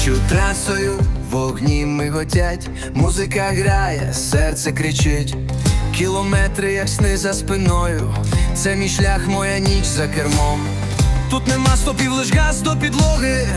Трасою вогні миготять, музика грає, серце кричить. Кілометри, як сни за спиною. Це мій шлях, моя ніч за кермом. Тут нема стопів, лиш газ до підлоги.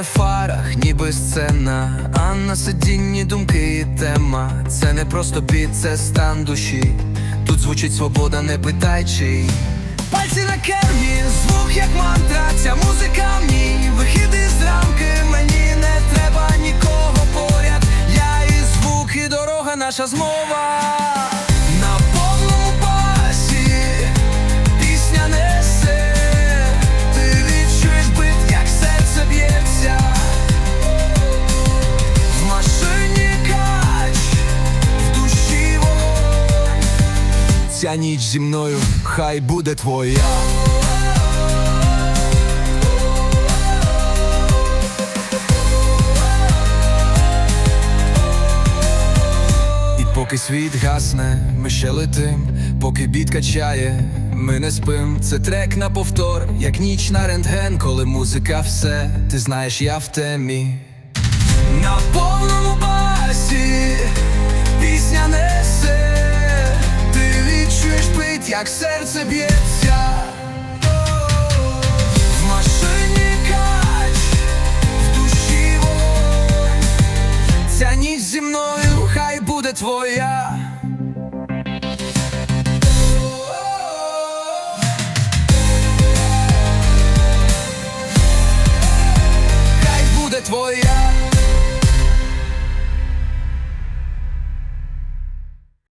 Не в фарах, ніби сцена, а на сидінні думки і тема. Це не просто біт, це стан душі. Тут звучить свобода, не питай чий. Пальці на кермі, звук як мантра, ця музика мій Вихід із рамки, мені не треба нікого поряд. Я і звук, і дорога, наша змова. Ця ніч зі мною хай буде твоя. І поки світ гасне, ми ще летим, поки біт качає, ми не спим. Це трек на повтор, як ніч на рентген, коли музика все, ти знаєш, я в темі. На повному як серце б'ється. Ця ніч зі мною хай буде твоя.